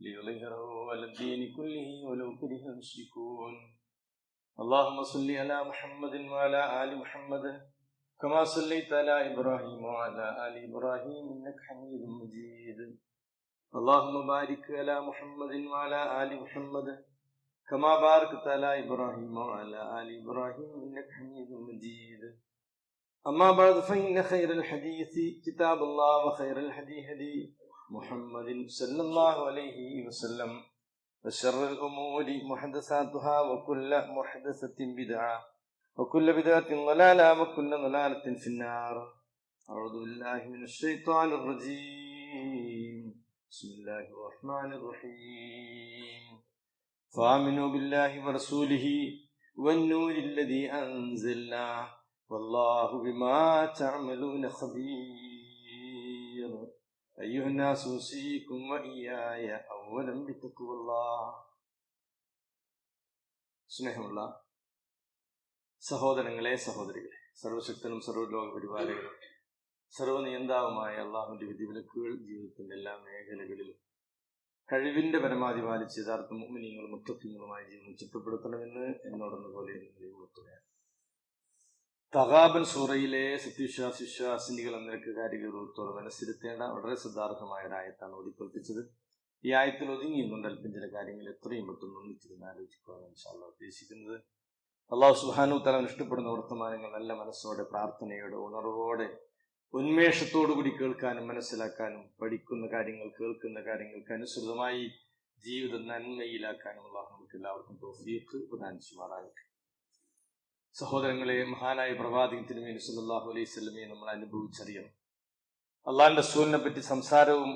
ليظهره على الدين كله ولو كره المشركون. اللهم صل على محمد وعلى آل محمد كما صليت على إبراهيم وعلى آل إبراهيم إنك حميد مجيد. اللهم بارك على محمد وعلى آل محمد كما باركت على إبراهيم وعلى آل إبراهيم إنك حميد مجيد. أما بعد فإن خير الحديث كتاب الله وخير الهدي هدي محمد صلى الله عليه وسلم وشر الأمور محدثاتها وكل محدثة بدعة وكل بدعة ضلالة وكل ضلالة في النار أعوذ بالله من الشيطان الرجيم بسم الله الرحمن الرحيم فآمنوا بالله ورسوله والنور الذي أنزلنا والله بما تعملون خبير أيها الناس أوصيكم وإياي أولا بتقوى الله സ്നേഹമുള്ള സഹോദരങ്ങളെ സഹോദരികളെ സർവശക്തനും സർവ്വലോക പരിപാലകനും സർവനിയന്താവുമായ അള്ളാഹുവിന്റെ വിധിവിലക്കുകൾ ജീവിതത്തിന്റെ എല്ലാ മേഖലകളിലും കഴിവിന്റെ പരമാവധി പാലിച്ച് യഥാർത്ഥ മുഗ്മിനിങ്ങളും മുത്തഫിങ്ങളുമായി ജീവിതം ചിട്ടപ്പെടുത്തണമെന്ന് എന്നോടെന്ന പോലെ നിങ്ങളെ ഉണർത്തുകയാണ് തകാബൻ സൂറയിലെ സത്യവിശ്വാസ വിശ്വാസിനികൾ എന്ന നിരക്ക് കാര്യഗൗരവത്തോടെ മനസ്സിരുത്തേണ്ട വളരെ ശ്രദ്ധാർഹമായ ഒരു ആയത്താണ് ഓടിക്കൊൽപ്പിച്ചത് ഈ ആയത്തിൽ ഒതുങ്ങിയുകൊണ്ട് അല്പം ചില കാര്യങ്ങൾ എത്രയും പെട്ടെന്ന് ഒന്നിച്ചിരുന്ന് ആലോചിക്കുകയാണ് ഇൻഷാല്ല ഉദ്ദേശിക്കുന്നത്. അള്ളാഹു സുഹാനു തലവൻ ഇഷ്ടപ്പെടുന്ന വർത്തമാനങ്ങൾ നല്ല മനസ്സോടെ പ്രാർത്ഥനയോടെ ഉണർവോടെ ഉന്മേഷത്തോടുകൂടി കേൾക്കാനും മനസ്സിലാക്കാനും പഠിക്കുന്ന കാര്യങ്ങൾ കേൾക്കുന്ന കാര്യങ്ങൾക്ക് അനുസൃതമായി ജീവിതം നന്മയിലാക്കാനും അള്ളാഹു നമുക്ക് എല്ലാവർക്കും പ്രദാനം ചെയ്യുമാറാകട്ടെ. സഹോദരങ്ങളെ മഹാനായ പ്രവാചകൻ തിരുമേനി സല്ലാഹു അലൈഹി സ്വലമയെ നമ്മൾ അനുഭവിച്ചറിയണം. അള്ളാഹിന്റെ റസൂലിനെ പറ്റി സംസാരവും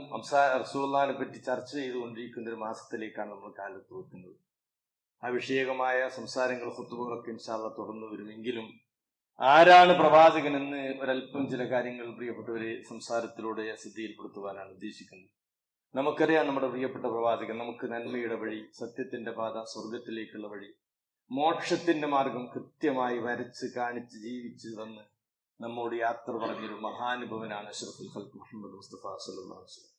റസൂല്ലാനെ പറ്റി ചർച്ച ചെയ്തുകൊണ്ടിരിക്കുന്ന ഒരു മാസത്തിലേക്കാണ് നമ്മൾ കാലത്ത് വെക്കുന്നത്. അഭിഷേകമായ സംസാരങ്ങൾ ഹുത്തുബുകളൊക്കെ ഇൻഷാല്ല തുറന്നു വരുമെങ്കിലും ആരാണ് പ്രവാചകൻ എന്ന് ഒരല്പം ചില കാര്യങ്ങൾ പ്രിയപ്പെട്ടവരെ സംസാരത്തിലൂടെ സിദ്ധിയിൽപ്പെടുത്തുവാനാണ് ഉദ്ദേശിക്കുന്നത്. നമുക്കറിയാം നമ്മുടെ പ്രിയപ്പെട്ട പ്രവാചകൻ നമുക്ക് നന്മയുടെ വഴി സത്യത്തിന്റെ പാത സ്വർഗത്തിലേക്കുള്ള വഴി മോക്ഷത്തിന്റെ മാർഗം കൃത്യമായി വരച്ച് കാണിച്ച് ജീവിച്ച് തന്ന് നമ്മോട് യാത്ര പറഞ്ഞൊരു മഹാനുഭവനാണ് അഷറഫുൽ ഖൽക്ക് മുഹമ്മദ് മുസ്തഫ സല്ലാ വസ്ലം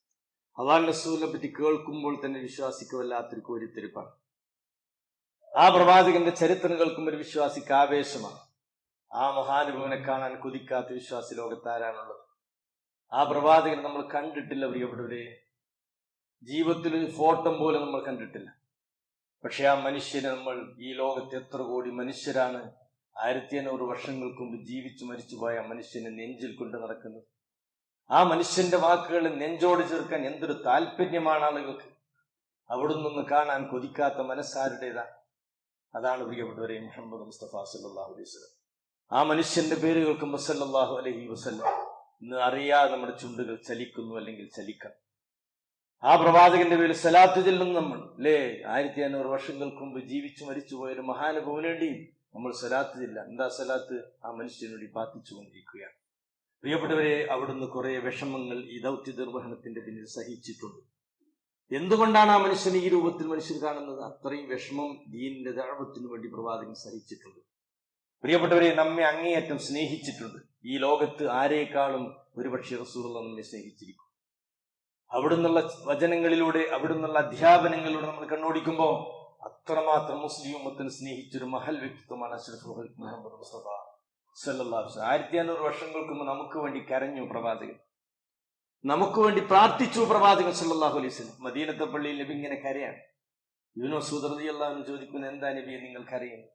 അള്ളാൻ റസൂലിനെ പറ്റി കേൾക്കുമ്പോൾ തന്നെ വിശ്വാസിക്ക് വല്ലാത്തൊരു കോരിത്തെരുപ്പാണ്. ആ പ്രവാചകന്റെ ചരിത്രം കേൾക്കുമ്പോൾ ഒരു വിശ്വാസിക്ക് ആവേശമാണ്. ആ മഹാനുഭവനെ കാണാൻ കൊതിക്കാത്ത വിശ്വാസി ലോകത്താരാണുള്ളത്? ആ പ്രവാചകനെ നമ്മൾ കണ്ടിട്ടില്ല പ്രിയപ്പെട്ടവരെ. ജീവിതത്തിൽ ഫോട്ടം പോലും നമ്മൾ കണ്ടിട്ടില്ല. പക്ഷെ ആ മനുഷ്യനെ നമ്മൾ ഈ ലോകത്ത് എത്ര കോടി മനുഷ്യരാണ്. ആയിരത്തി അഞ്ഞൂറ് വർഷങ്ങൾക്ക് മുമ്പ് ജീവിച്ചു മരിച്ചുപോയ മനുഷ്യനെ നെഞ്ചിൽ കൊണ്ട് നടക്കുന്നത്. ആ മനുഷ്യന്റെ വാക്കുകൾ നെഞ്ചോട് ചേർക്കാൻ എന്തൊരു താല്പര്യമാണ് ആളുകൾക്ക്. അവിടെ നിന്ന് കാണാൻ കൊതിക്കാത്ത മനസ്സാരുടേതാ. അതാണ് പ്രിയപ്പെട്ടവരെ മുഹമ്മദ് മുസ്തഫ സല്ലാഹു അലൈഹി വസ്ലം ആ മനുഷ്യന്റെ പേര് കേൾക്കുമ്പോൾ സല്ലാഹു അലഹി വസ്ലം ഇന്ന് അറിയാതെ നമ്മുടെ ചുണ്ടുകൾ ചലിക്കുന്നു അല്ലെങ്കിൽ ചലിക്കണം ആ പ്രവാചകന്റെ പേരിൽ സലാത്ത് ചെല്ലുന്നു നമ്മൾ. അല്ലേ ആയിരത്തി അഞ്ഞൂറ് വർഷങ്ങൾക്ക് മുമ്പ് ജീവിച്ചു മരിച്ചു പോയൊരു മഹാനുഭവനേണ്ടിയും നമ്മൾ സലാത്ത് ചെല്ല എന്താ സലാത്ത് ആ മനുഷ്യന് വേണ്ടി പ്രാർത്ഥിച്ചു കൊണ്ടിരിക്കുകയാണ്. പ്രിയപ്പെട്ടവരെ അവിടുന്ന് കുറെ വിഷമങ്ങൾ ഈ ദൗത്യ നിർവഹണത്തിന്റെ പിന്നിൽ സഹിച്ചിട്ടുണ്ട്. എന്തുകൊണ്ടാണ് ആ മനുഷ്യൻ ഈ രൂപത്തിൽ മനുഷ്യർ കാണുന്നത്? അത്രയും വിഷമം ദീനിന്റെ ദാഴ്വത്തിനു വേണ്ടി പ്രവാചകൻ സഹിച്ചിട്ടുണ്ട്. പ്രിയപ്പെട്ടവരെ നമ്മെ അങ്ങേയറ്റം സ്നേഹിച്ചിട്ടുണ്ട്. ഈ ലോകത്ത് ആരേക്കാളും ഒരുപക്ഷെ റസൂറുള്ള നമ്മെ സ്നേഹിച്ചിരിക്കും. അവിടുന്നുള്ള വചനങ്ങളിലൂടെ അവിടുന്നുള്ള അധ്യാപനങ്ങളിലൂടെ നമ്മൾ കണ്ണോടിക്കുമ്പോൾ അത്രമാത്രം മുസ്ലിം ഉമ്മത്തിന് സ്നേഹിച്ചൊരു മഹൽ വ്യക്തിത്വമാണ് അഷ്റഫ് മുഹമ്മദ് മുസ്തഫ സല്ലാസ് ആയിരത്തി അഞ്ഞൂറ് വർഷങ്ങൾക്ക് മുമ്പ് നമുക്ക് വേണ്ടി കരഞ്ഞു പ്രവാചകൻ. നമുക്ക് വേണ്ടി പ്രാർത്ഥിച്ചു പ്രവാചകൻ സല്ലാഹു അലൈഹി സ്വലം മദീനത്തെ പള്ളിയിൽ നബി ഇങ്ങനെ കരയാണ്. യുനോ സുദർദി അള്ളാഹുവിന് ചോദിക്കുന്നു എന്താ നബിയെ നിങ്ങൾ കരയുന്നു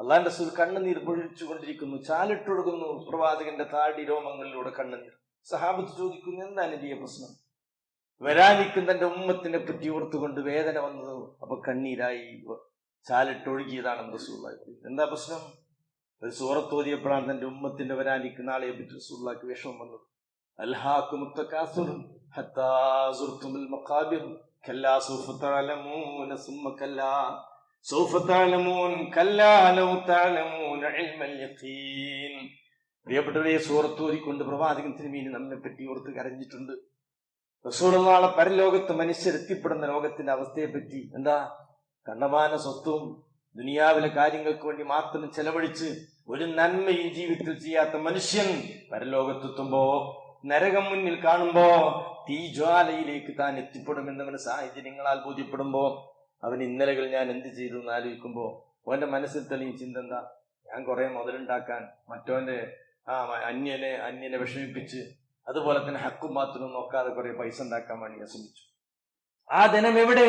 അള്ളാന്റെ റസൂൽ കണ്ണുനീർ പൊഴിച്ചു കൊണ്ടിരിക്കുന്നു ചാലിട്ടൊടുക്കുന്നു പ്രവാചകന്റെ താടി രോമങ്ങളിലൂടെ കണ്ണുനീർ. സഹാബത്ത് ചോദിക്കുന്നു എന്താ നബിയെ പ്രശ്നം? വരാനിരിക്കുന്ന തന്റെ ഉമ്മത്തിനെ പറ്റി ഓർത്തുകൊണ്ട് വേദന വന്നത് അപ്പൊ കണ്ണീരായി ചാലിട്ടൊഴുകിയതാണ് റസൂള്ളാക്ക് എന്താ പ്രശ്നം? ഒരു സൂറത്തോതിയപ്പോഴാണ് തന്റെ ഉമ്മത്തിന്റെ വരാനിരിക്കുന്ന ആളെ പറ്റി റസൂള്ളാക്ക് വിഷമം വന്നത്. പ്രിയപ്പെട്ടവരെ സൂറത്തോതിക്കൊണ്ട് പ്രവാചകൻ തിരുമീനി നമ്മെ പറ്റി ഓർത്ത് കരഞ്ഞിട്ടുണ്ട്. റസൂളുള്ളാളെ പരലോകത്ത് മനുഷ്യരെത്തിപ്പെടുന്ന ലോകത്തിന്റെ അവസ്ഥയെ പറ്റി എന്താ? കണ്ടമാന സ്വത്തും ദുനിയാവിലെ കാര്യങ്ങൾക്ക് വേണ്ടി മാത്രം ചെലവഴിച്ച് ഒരു നന്മയും ജീവിതത്തിൽ ചെയ്യാത്ത മനുഷ്യൻ പരലോകത്തെത്തുമ്പോ നരകം മുന്നിൽ കാണുമ്പോ തീജ്വാലയിലേക്ക് താൻ എത്തിപ്പെടുമെന്നവന് സാഹചര്യങ്ങളാൽ ബോധ്യപ്പെടുമ്പോ അവൻ ഇന്നലകൾ ഞാൻ എന്ത് ചെയ്തു എന്ന് ആലോചിക്കുമ്പോ അവന്റെ മനസ്സിൽ തെളിയും ചിന്ത എന്താ? ഞാൻ കുറെ മുതലുണ്ടാക്കാൻ മറ്റോന്റെ ആ അന്യനെ അന്യനെ വിഷമിപ്പിച്ച് അതുപോലെ തന്നെ ഹക്കും മാത്രം നോക്കാതെ കുറെ പൈസ ഉണ്ടാക്കാൻ വേണ്ടി ശ്രമിച്ചു. ആ ധനം എവിടെ?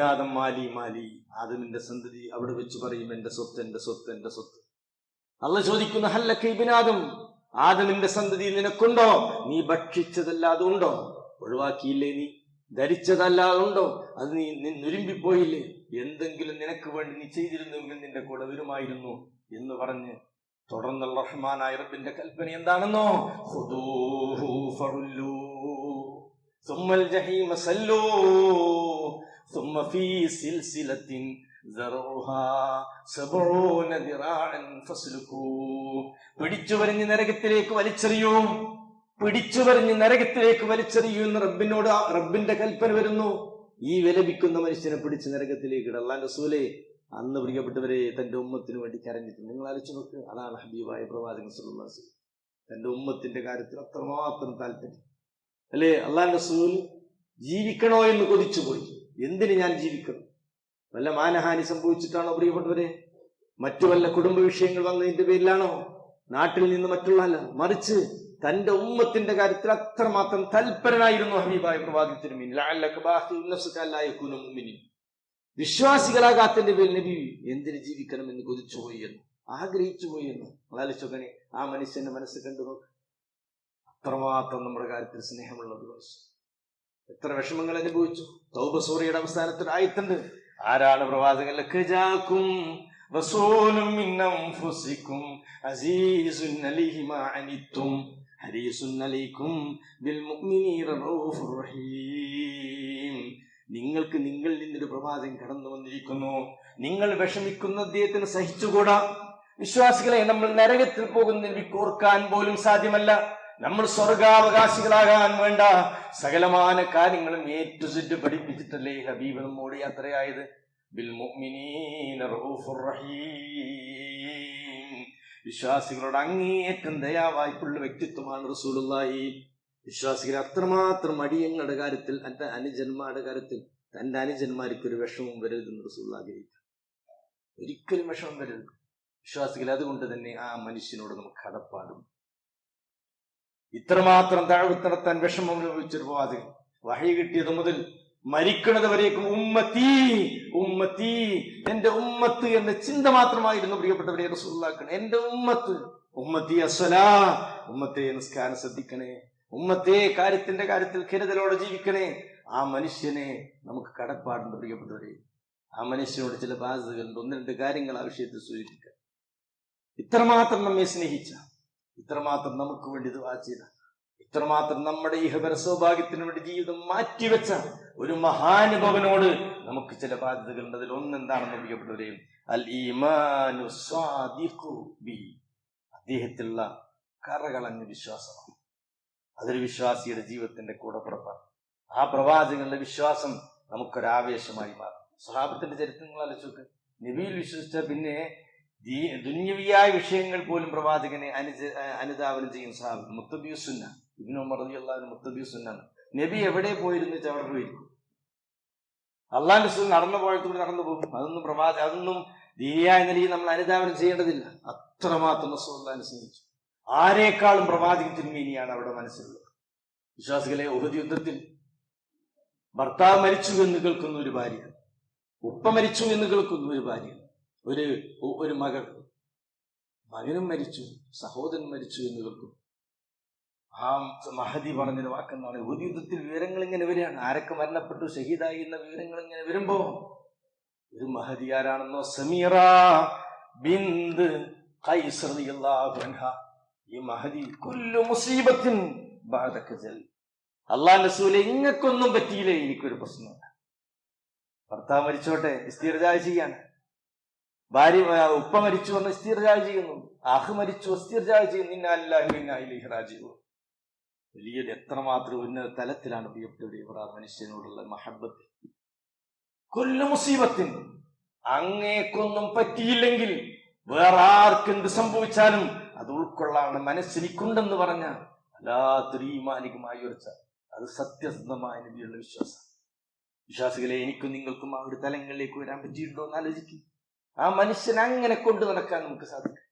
ആദം മാലി മാലി. ആദമിന്റെ സന്തതി അവിടെ വെച്ച് പറയും എന്റെ സ്വത്ത് എന്റെ സ്വത്ത് എന്റെ സ്വത്ത്. അല്ല ചോദിക്കുന്ന ഹല്ലക്ക് ഇബിനാദം ആദമിന്റെ സന്തതി നിനക്കുണ്ടോ? നീ ഭക്ഷിച്ചതല്ലാതെ ഉണ്ടോ ഒഴിവാക്കിയില്ലേ നീ? ധരിച്ചതല്ലാതെ ഉണ്ടോ അത് നീ നീ നുരുമ്പിപ്പോയില്ലേ? എന്തെങ്കിലും നിനക്ക് വേണ്ടി നീ ചെയ്തിരുന്നുവെങ്കിൽ നിന്റെ കൂടെ വരുമായിരുന്നു എന്ന് പറഞ്ഞ് തുടർന്നുള്ള റഹ്മാനായ റബ്ബിന്റെ കൽപ്പന എന്താണെന്നോ? പിടിച്ചു വരഞ്ഞ് നരകത്തിലേക്ക് വലിച്ചെറിയൂ. പിടിച്ചു വരഞ്ഞ് നരകത്തിലേക്ക് വലിച്ചെറിയൂ എന്ന് റബ്ബിനോട് റബ്ബിന്റെ കൽപ്പന വരുന്നു. ഈ വിലപിക്കുന്ന മനുഷ്യനെ പിടിച്ച് നരകത്തിലേക്ക് ഇടല്ലാൻ റസൂലേ അന്ന് പ്രിയപ്പെട്ടവരെ തന്റെ ഉമ്മത്തിന് വേണ്ടി കരഞ്ഞിട്ട് നിങ്ങൾ അലച്ചു നോക്ക്. അതാണ് ഹബീബായ പ്രവാചകൻ അലൈഹി തന്റെ തന്റെ ഉമ്മത്തിന്റെ കാര്യത്തിൽ അത്രമാത്രം താല്പര്യം. അല്ലേ? അള്ളാഹിന്റെ റസൂൽ ജീവിക്കണോ എന്ന് കൊതിച്ചുപോയി. എന്തിന് ഞാൻ ജീവിക്കണം? വല്ല മാനഹാനി സംഭവിച്ചിട്ടാണോ പ്രിയപ്പെട്ടവരെ? മറ്റു വല്ല കുടുംബ വിഷയങ്ങൾ വന്നതിന്റെ പേരിലാണോ? നാട്ടിൽ നിന്ന് മറ്റുള്ള അല്ല മറിച്ച് തന്റെ ഉമ്മത്തിന്റെ കാര്യത്തിൽ അത്രമാത്രം തൽപരനായിരുന്നു ഹബീബായ പ്രവാദിത്തിന് മുമ്പിൽ വിശ്വാസികളാകാത്തന്റെ പേരിൽ നബി എന്തിന് ജീവിക്കണം എന്ന് കൊതിച്ചു പോയി എന്ന് ആഗ്രഹിച്ചു പോയി എന്ന് ആലോചിച്ചോക്കനെ ആ മനുഷ്യന്റെ മനസ്സ് കണ്ടു അത്രമാത്രം നമ്മുടെ കാര്യത്തിൽ സ്നേഹമുള്ള ഒരു മനുഷ്യൻ. എത്ര വിഷമങ്ങൾ അനുഭവിച്ചു. തൗബ സൂറിയുടെ അവസാനത്തിൽ ആയിട്ടുണ്ട് ആരാണ് പ്രവാചകൻ? അൻഫുസിക്കും അസീസുൻ മാ അനിത്തും ബിൽ റഹീം. നിങ്ങൾക്ക് നിങ്ങളിൽ നിന്നൊരു പ്രവാചകൻ കടന്നു വന്നിരിക്കുന്നു. നിങ്ങൾ വിഷമിക്കുന്ന അദ്ദേഹത്തിന് സഹിച്ചുകൂടാ. വിശ്വാസികളെ നമ്മൾ നരകത്തിൽ പോകുന്നതിൽ കോർക്കാൻ പോലും സാധ്യമല്ല. നമ്മൾ സ്വർഗാവകാശികളാകാൻ വേണ്ട. സകലമാന കാര്യങ്ങളും ഏറ്റുചുറ്റ് പഠിപ്പിച്ചിട്ടല്ലേ ഹബീബ് നമ്മോട് യാത്രയായത്? വിശ്വാസികളോട് അങ്ങേയറ്റം ദയാവായ്പുള്ള വ്യക്തിത്വമാണ് റസൂലുള്ളാഹി. വിശ്വാസികൾ അത്രമാത്രം അടിയങ്ങളുടെ കാര്യത്തിൽ തന്റെ അനുജന്മാരുടെ കാര്യത്തിൽ തന്റെ അനുജന്മാർക്ക് ഒരു വിഷമം വരരുതെന്ന് റസൂൽ ആഗ്രഹിക്കും ഒരിക്കലും വിഷമം വരരുത്. വിശ്വാസികൾ അതുകൊണ്ട് തന്നെ ആ മനുഷ്യനോട് നമുക്ക് കടപ്പാടും ഇത്രമാത്രം താഴ്വത്ത് നടത്താൻ വിഷമം അനുഭവിച്ചൊരു പ്രവാചകൻ വഹി കിട്ടിയത് മുതൽ മരിക്കണത് വരേക്കും ഉമ്മത്തി ഉമ്മത്തി എന്റെ ഉമ്മത്ത് എന്ന ചിന്ത മാത്രമായിരുന്നു പ്രിയപ്പെട്ടവരെ റസൂള്ളാക്കണേ എന്റെ ഉമ്മത്ത് ഉമ്മത്തി അസ്വലാ ഉമ്മത്തെ നിസ്കാരം ശ്രദ്ധിക്കണേ. ഉമ്മത്തെ കാര്യത്തിന്റെ കാര്യത്തിൽ ഖിരതലോടെ ജീവിക്കണേ. ആ മനുഷ്യനെ നമുക്ക് കടപ്പാടുണ്ട് പ്രിയപ്പെട്ടവരെ. ആ മനുഷ്യനോട് ചില ബാധ്യതകളുണ്ട് ഒന്ന് രണ്ട് കാര്യങ്ങൾ ആ വിഷയത്തിൽ സൂചിപ്പിക്കാം. ഇത്രമാത്രം നമ്മെ സ്നേഹിച്ച ഇത്രമാത്രം നമുക്ക് വേണ്ടി ദുആ ചെയ്ത ഇത്രമാത്രം നമ്മുടെ ഈ ഹബര സൗഭാഗ്യത്തിന് വേണ്ടി ജീവിതം മാറ്റിവെച്ച ഒരു മഹാനുഭവനോട് നമുക്ക് ചില ബാധ്യതകളുണ്ട്. അതിൽ ഒന്ന് എന്താണെന്ന് പ്രിയപ്പെട്ടവരെയും അൽ ഈമാനു അദ്ദേഹത്തിലുള്ള കറകളഞ്ഞ വിശ്വാസമാണ്. അതൊരു വിശ്വാസിയുടെ ജീവിതത്തിന്റെ കൂടെ പുറപ്പാണ് ആ പ്രവാചകങ്ങളുടെ വിശ്വാസം നമുക്കൊരാവേശമായി മാറും. സഹാബത്തിന്റെ ചരിത്രങ്ങൾ ആലോചിച്ച് നബിയിൽ വിശ്വസിച്ച പിന്നെ ദുന്യവിയായ വിഷയങ്ങൾ പോലും പ്രവാചകനെ അനുജ അനുധാവനം ചെയ്യും സഹാബ് മുത്തബിയുസുന്ന ഇബിനോ ഉമർ റളിയല്ലാഹു മുത്തബിയുസുന്നാണ് നബി എവിടെ പോയിരുന്നു അവിടെ പോയിരിക്കും. അള്ളാന്റെ സുഖം നടന്നു പോയത്തോട് നടന്നു പോകും. അതൊന്നും പ്രവാച അതൊന്നും ദീനിയായ നിലയിൽ നമ്മൾ അനുധാവനം ചെയ്യേണ്ടതില്ല. അത്രമാത്രം റസൂലുള്ളാഹിനെ സ്നേഹിച്ചു. ആരേക്കാളും പ്രവാചക തിരുമേനിയാണ് അവിടെ മനസ്സിലുള്ളത് വിശ്വാസികളെ ഉഹദ് യുദ്ധത്തിൽ ഭർത്താവ് മരിച്ചു എന്ന് കേൾക്കുന്ന ഒരു ഭാര്യ ഉപ്പ മരിച്ചു എന്ന് കേൾക്കുന്ന ഒരു ഭാര്യ ഒരു ഒരു മകൾ മകനും മരിച്ചു സഹോദരൻ മരിച്ചു എന്ന് കേൾക്കും ആ മഹതി പറഞ്ഞൊരു വാക്കെന്നാണ് ഒരു യുദ്ധത്തിൽ വിവരങ്ങൾ ഇങ്ങനെ വരികയാണ്. ആരൊക്കെ മരണപ്പെട്ടു ഷഹീദായി എന്ന വിവരങ്ങൾ ഇങ്ങനെ വരുമ്പോ ഒരു മഹതി ആരാണെന്നോ? സമീറ ബിന്ദ് അൻഹ. ഈ മഹദി മുസീബത്തിൻ അള്ളാന്റെ റസൂലെ ഇങ്ങക്കൊന്നും പറ്റിയില്ലേ? എനിക്കൊരു പ്രശ്നമില്ല ഭർത്താവ് മരിച്ചോട്ടെ ഇസ്തീർജായ ചെയ്യാൻ. ഭാര്യ ഉപ്പ മരിച്ചു എന്ന് ഇസ്തീർജായ ചെയ്യുന്നു. ആഹ് മരിച്ചു ഇസ്തീർജായ ചെയ്യുന്നു. ഇന്നാലിഹ്റാജിയോ വലിയൊരു എത്രമാത്രം ഉന്നത തലത്തിലാണ് പ്രിയപ്പെട്ടവർ ഇവർ മനുഷ്യനോടുള്ള മഹബത്ത്. കൊല്ല മുസീബത്തിന് അങ്ങേക്കൊന്നും പറ്റിയില്ലെങ്കിൽ വേറെ ആർക്കെന്ത് സംഭവിച്ചാലും അത് ഉൾക്കൊള്ളാണ് മനസ്സിനിക്കുണ്ടെന്ന് പറഞ്ഞ വല്ലാത്തൊരു ഈമാനികമായ ഉറച്ച അത് സത്യസന്ധമായ നബിയുള്ള വിശ്വാസം. വിശ്വാസികളെ എനിക്കും നിങ്ങൾക്കും ആ ഒരു തലങ്ങളിലേക്ക് വരാൻ പറ്റിയിട്ടുണ്ടോ എന്ന് ആലോചിക്കും. ആ മനുഷ്യൻ അങ്ങനെ കൊണ്ടു നടക്കാൻ നമുക്ക് സാധിക്കും.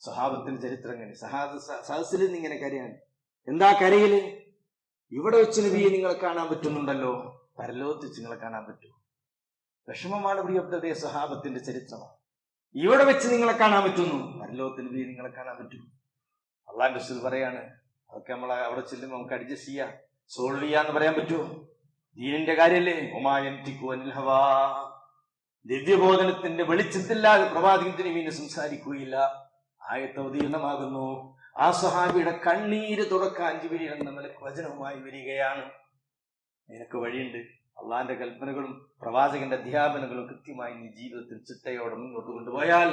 സ്വഭാവത്തിന്റെ ചരിത്രം അങ്ങനെ സഹാദ സഹസിൽ നിന്ന് ഇങ്ങനെ കരയാണ്. എന്താ കരയിൽ? ഇവിടെ വെച്ച് നബിയെ നിങ്ങളെ കാണാൻ പറ്റുന്നുണ്ടല്ലോ. പരലോകത്ത് നിങ്ങളെ കാണാൻ പറ്റുമോ? വിഷമമാണ് പ്രിയപ്പെട്ടതേ സഹാബത്തിന്റെ ചരിത്രമാണ് ഇവിടെ വെച്ച് നിങ്ങളെ കാണാൻ പറ്റുന്നു. പരലോകത്തിൽ പോയി നിങ്ങളെ കാണാൻ പറ്റും. അള്ളാന്റെ റസൂൽ പറയാണ്. അതൊക്കെ നമ്മൾ അവിടെ ചെല്ലുമ്പോൾ നമുക്ക് അഡ്ജസ്റ്റ് ചെയ്യാം. സോൾവ് ചെയ്യാന്ന് പറയാൻ പറ്റുമോ? ദീനിന്റെ കാര്യല്ലേ? ഒമായം ഹവാ. ദിവ്യബോധനത്തിന്റെ വെളിച്ചത്തില്ലാതെ പ്രവാചകത്തിന് പിന്നെ സംസാരിക്കുകയില്ല. ആയത്ത് അവതീർണമാകുന്നു ആ സഹാബിയുടെ കണ്ണീര് തുടക്കാൻ ജിബിരി നിലയ്ക്ക് വചനവുമായി വരികയാണ്. നിനക്ക് വഴിയുണ്ട്. അള്ളാന്റെ കൽപ്പനകളും പ്രവാചകന്റെ അധ്യാപനങ്ങളും കൃത്യമായി നീ ജീവിതത്തിൽ ചിട്ടയോടെ മുന്നോട്ട് കൊണ്ടുപോയാൽ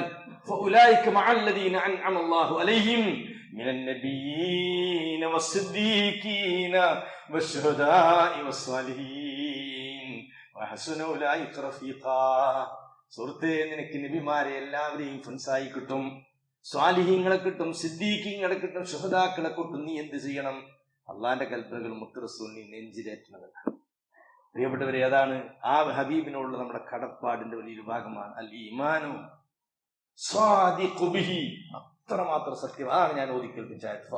فأولئك مع الذين أنعم الله عليهم من النبيين والصديقين والشهداء والصالحين وحسن أولئك رفيقا സുഹൃത്തെ നിനക്ക് നബിമാരെ എല്ലാവരെയും ഫ്രണ്ട്സായി കിട്ടും സ്വാലിഹീങ്ങളെ കിട്ടും സിദ്ദീഖീങ്ങളെ കിട്ടും ഷുഹദാക്കളെ കിട്ടും നീ എന്ത് ചെയ്യണം അള്ളാന്റെ കൽപ്പനകൾ മുത്തറസൂൽ നീ നെഞ്ചിലേറ്റുന്നതല്ല പ്രിയപ്പെട്ടവരെ അതാണ് ആ ഹബീബിനോടുള്ള നമ്മുടെ കടപ്പാടിന്റെ വലിയൊരു ഭാഗമാണ്. അൽ ഈമാനു അത്രമാത്രം സത്യം. അതാണ് ഞാൻ ഓതി കേൾപ്പിച്ചത്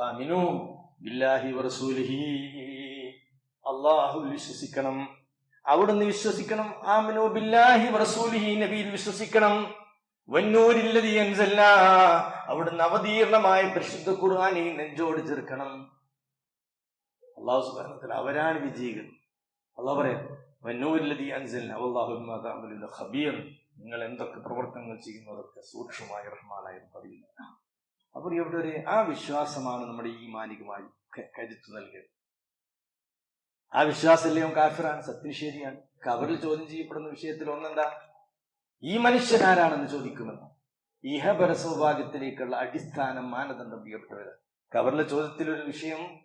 അള്ളാഹുവിൽ വിശ്വസിക്കണം. അവിടുന്ന് വിശ്വസിക്കണം. ആമിനു ബില്ലാഹി വറസൂലിഹി നബിയിൽ വിശ്വസിക്കണം. വന്നൂരില്ലതി എൻസല്ല അവിടുന്ന് അവതീർണമായ പരിശുദ്ധ ഖുർആനെ നെഞ്ചോട് ചേർക്കണം അള്ളാഹു സുബ്ഹാനഹു അവരാണ് വിജയികൾ. അള്ളാഹ് പറയാം ഖബീർ. നിങ്ങൾ എന്തൊക്കെ പ്രവർത്തനങ്ങൾ ചെയ്യുന്നു അതൊക്കെ സൂക്ഷ്മമായ റഹ്മാനായും പറയുന്നു. അപ്പോൾ ഇവിടെ ഒരു ആ വിശ്വാസമാണ് നമ്മുടെ ഈ മാനികമായി കരുത്തു നൽകിയത്. ആ വിശ്വാസമല്ലേ കാഫിറാണ്? സത്യനിഷേധിയാണ് കവറിൽ ചോദ്യം ചെയ്യപ്പെടുന്ന വിഷയത്തിൽ ഒന്നെന്താ? ഈ മനുഷ്യൻ ആരാണെന്ന് ചോദിക്കുമെന്ന്. ഇഹപര സൗഭാഗ്യത്തിലേക്കുള്ള അടിസ്ഥാനം മാനദണ്ഡം പ്രിയപ്പെട്ടവര്. കബറിലെ ചോദ്യത്തിലൊരു വിഷയം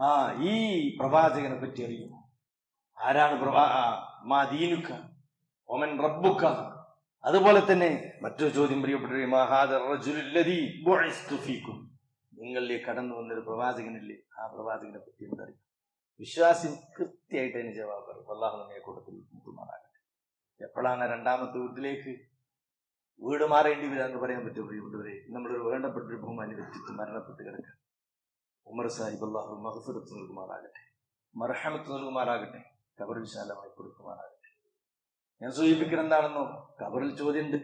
ആ ഈ പ്രവാചകനെ പറ്റി അറിയുമോ? ആരാണ് ദീനുക്ക? ഒമൻ റബ്ബുക്ക? അതുപോലെ തന്നെ മറ്റൊരു ചോദ്യം ഫീക്കും നിങ്ങളിലേക്ക് കടന്നു വന്നൊരു പ്രവാചകനില്ലേ? ആ പ്രവാചകനെ പറ്റി എന്തറിയും? വിശ്വാസി കൃത്യമായിട്ട് അതിന് ജവാബ് പറയും. അള്ളാഹു നമ്മെ കൂട്ടത്തിൽ മുട്ടുമാറാകട്ടെ. എപ്പോഴാണ് രണ്ടാമത്തെ വീട്ടിലേക്ക് വീട് മാറേണ്ടി വരിക എന്ന് പറയാൻ പറ്റും പ്രിയപ്പെട്ടവരെ? നമ്മളൊരു വേണ്ടപ്പെട്ട ഒരു ബഹുമാനി വ്യക്തിത്വം മരണപ്പെട്ട് കിടക്കുക. ഉമർ സാഹിബ് അള്ളാഹു മഹസുരത്ത് നൽകുമാറാകട്ടെ. മർഹമത്ത് നൽകുമാറാകട്ടെ. കബർ വിശാലമായി കൊടുക്കുവാനായിട്ട് ഞാൻ സൂചിപ്പിക്കുന്ന എന്താണെന്നോ? കബറിൽ ചോദ്യമുണ്ട്.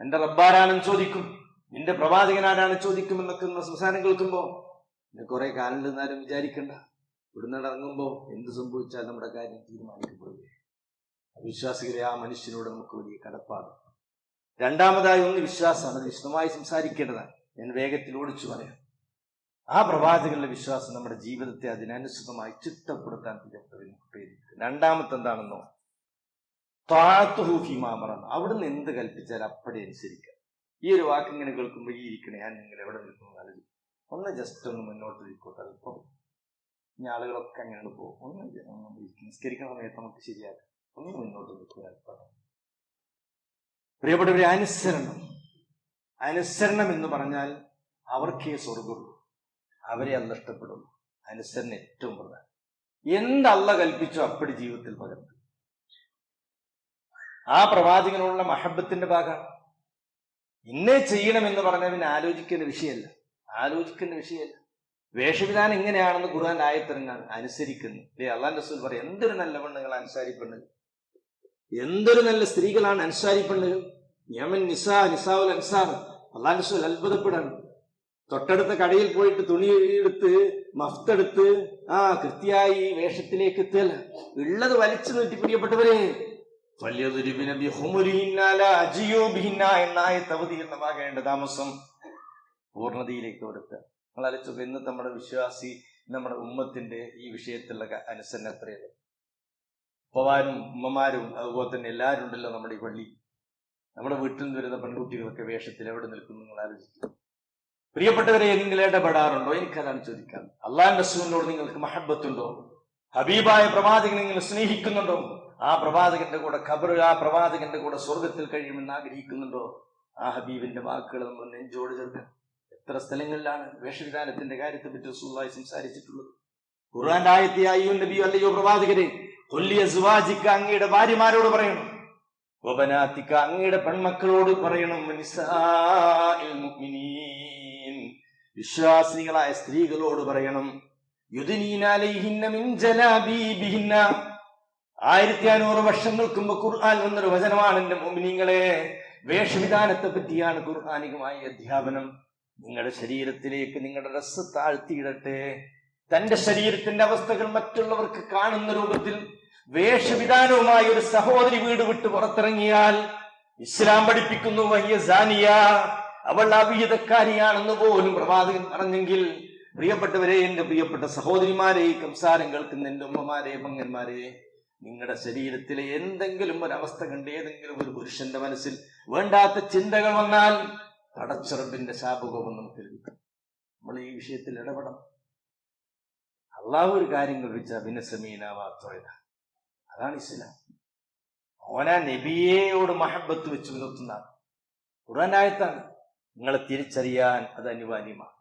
എന്റെ റബ്ബാരാണെന്ന് ചോദിക്കും. നിന്റെ പ്രവാചകനാരാണ് ചോദിക്കും എന്നൊക്കെ സംസാരം കേൾക്കുമ്പോ ഇത് കുറെ കാലം നിന്നാലും വിചാരിക്കണ്ട. ഇവിടുന്ന് ഇറങ്ങുമ്പോ എന്ത് സംഭവിച്ചാൽ നമ്മുടെ കാര്യം തീരുമാനിക്കപ്പെടുകയാണ് വിശ്വാസികളെ ആ മനുഷ്യനോട് നമുക്ക് വലിയ കടപ്പാട്. രണ്ടാമതായി ഒന്ന് വിശ്വാസമാണ്. അത് വിശദമായി സംസാരിക്കേണ്ടതാണ്. ഞാൻ വേഗത്തിൽ ഓടിച്ചു പറയാം. ആ പ്രവാചകന്റെ വിശ്വാസം നമ്മുടെ ജീവിതത്തെ അതിനനുസൃതമായി ചിട്ടപ്പെടുത്താൻ പ്രേരിപ്പിക്കും രണ്ടാമത്തെ എന്താണെന്നോ താത്തുഹൂഫിമാമറാണ് അവിടുന്ന് എന്ത് കൽപ്പിച്ചാൽ അപ്പടി അനുസരിക്കുക ഈ ഒരു വാക്ക് ഇങ്ങനെ കേൾക്കുമ്പോൾ ഈ ഇരിക്കണേ ഞാൻ നിങ്ങൾ എവിടെ നിൽക്കുന്നു ആലോചിക്കും. ഒന്ന് ജസ്റ്റ് ഒന്ന് മുന്നോട്ട് ഇരിക്കോട്ടെ അല്പം ഇനി ആളുകളൊക്കെ അങ്ങനെ പോകും. ഒന്ന് നിസ്കരിക്കണ സമയത്ത് നമുക്ക് ശരിയാക്കാം. ഒന്ന് മുന്നോട്ട് നിൽക്കുക അല്പം. പ്രിയപ്പെട്ടവരെ അനുസരണം. അനുസരണം എന്ന് പറഞ്ഞാൽ അവർക്കേ സ്വർഗമുള്ളൂ അവരെ അല്ല ഇഷ്ടപ്പെടുള്ളൂ അനുസരണ ഏറ്റവും പ്രധാനം. എന്തല്ല കൽപ്പിച്ചോ അപ്പടി ജീവിതത്തിൽ പകർത്തും ആ പ്രവാചകനോടുള്ള മഹബത്തിന്റെ ഭാഗമാണ്. ഇന്നേ ചെയ്യണമെന്ന് പറഞ്ഞാൽ പിന്നെ ആലോചിക്കേണ്ട വിഷയമല്ല ആലോചിക്കേണ്ട വിഷയമല്ല വേഷവിധാനം ഇങ്ങനെയാണെന്ന് ഖുർആൻ ആയത്തിറങ്ങാൻ അനുസരിക്കുന്നു. അല്ലേ അള്ളാൻ റസൂൽ പറയും എന്തൊരു നല്ല പെണ്ണുങ്ങൾ അനുസാരി പെണ്ണുകൾ എന്തൊരു നല്ല സ്ത്രീകളാണ് അനുസാരി പെണ്ണുകൾ യമൻ നിസാ നിസാവുൽ അൻസാർ. അള്ളാൻ റസൂൽ അത്ഭുതപ്പെടാണ് തൊട്ടടുത്ത കടയിൽ പോയിട്ട് തുണി എടുത്ത് മഫ്തെടുത്ത് ആ കൃത്യമായി വേഷത്തിലേക്ക് എത്തല്ല ഉള്ളത് വലിച്ചു നീട്ടി തവതീർണമാകേണ്ട താമസം പൂർണതയിലേക്ക് കൊടുക്കുക നമ്മൾ അലച്ചു ഇന്ന് നമ്മുടെ വിശ്വാസി നമ്മുടെ ഉമ്മത്തിന്റെ ഈ വിഷയത്തിലുള്ള അനുസരണം എത്രയുള്ളത് ഉപ്പവാനും ഉമ്മമാരും അതുപോലെ തന്നെ എല്ലാവരും ഉണ്ടല്ലോ നമ്മുടെ ഈ പള്ളി. നമ്മുടെ വീട്ടിൽ നിന്ന് വരുന്ന പെൺകുട്ടികളൊക്കെ വേഷത്തിൽ എവിടെ നിൽക്കുന്നു നിങ്ങൾ ആലോചിക്കും പ്രിയപ്പെട്ടവരെ നിങ്ങൾ ഇടപെടാറുണ്ടോ? എനിക്കതാണ് ചോദിക്കാൻ. അള്ളാൻ റസൂലിനോട് നിങ്ങൾക്ക് മഹബത്തുണ്ടോ? ഹബീബായ പ്രവാചകൻ നിങ്ങൾ സ്നേഹിക്കുന്നുണ്ടോ? ആ പ്രവാചകന്റെ കൂടെ ഖബർ ആ പ്രവാചകന്റെ കൂടെ സ്വർഗത്തിൽ കഴിയുമെന്ന് ആഗ്രഹിക്കുന്നുണ്ടോ? ആ ഹബീബിന്റെ വാക്കുകൾ നമ്മൾ നെഞ്ചോട് ചേർക്കാം എത്ര സ്ഥലങ്ങളിലാണ് വേഷവിധാനത്തിന്റെ കാര്യത്തെ പറ്റി റസൂലുള്ളാഹി സംസാരിച്ചിട്ടുള്ളത്? ഖുർആന്റെ ആയത്തിയായി നബിയോ അല്ലയോ പ്രവാചകരെ കൊല്ലിയ സുവാജിക്ക അങ്ങയുടെ ഭാര്യമാരോട് പറയണം. ഉപനാത്തിക്ക അങ്ങയുടെ പെൺമക്കളോട് പറയണം. മുഅ്മിനീൻ. വിശ്വാസികളായ സ്ത്രീകളോട് പറയണം. ആയിരത്തി അഞ്ഞൂറ് വർഷങ്ങൾക്ക് മുമ്പ് ഖുർആൻ വന്നൊരു വചനമാണ് എന്റെ മോമിനിങ്ങളെ വേഷവിധാനത്തെ പറ്റിയാണ് ഖുർആാനികമായ അധ്യാപനം. നിങ്ങളുടെ ശരീരത്തിലേക്ക് നിങ്ങളുടെ രസ് താഴ്ത്തിയിടട്ടെ. തന്റെ ശരീരത്തിന്റെ അവസ്ഥകൾ മറ്റുള്ളവർക്ക് കാണുന്ന രൂപത്തിൽ വേഷവിധാനവുമായി ഒരു സഹോദരി വീട് വിട്ട് പുറത്തിറങ്ങിയാൽ ഇസ്ലാം പഠിപ്പിക്കുന്നു വഹിയ സാനിയ. അവൾ അവിഹിതക്കാരിയാണെന്ന് പോലും പ്രവാചകൻ പറഞ്ഞെങ്കിൽ പ്രിയപ്പെട്ടവരെ എന്റെ പ്രിയപ്പെട്ട സഹോദരിമാരെ ഈ സംസാരം കേൾക്കുന്ന എന്റെ ഉമ്മമാരെ മങ്ങന്മാരെ നിങ്ങളുടെ ശരീരത്തിലെ എന്തെങ്കിലും ഒരു അവസ്ഥ കണ്ട് ഏതെങ്കിലും ഒരു പുരുഷന്റെ മനസ്സിൽ വേണ്ടാത്ത ചിന്തകൾ വന്നാൽ പടച്ചുറപ്പിന്റെ ശാപകോപം നമുക്ക് ലഭിക്കും. നമ്മൾ ഈ വിഷയത്തിൽ ഇടപെടണം. അള്ളാഹു ഒരു കാര്യം പിന്നെ സമീന അതാണ് ഇസ്ലാം. ഓന നബിയേയോട് മഹബത്ത് വെച്ച് പുലർത്തുന്ന ഖുറാനായത്താണ് നിങ്ങളെ തിരിച്ചറിയാൻ അത് അനിവാര്യമാണ്.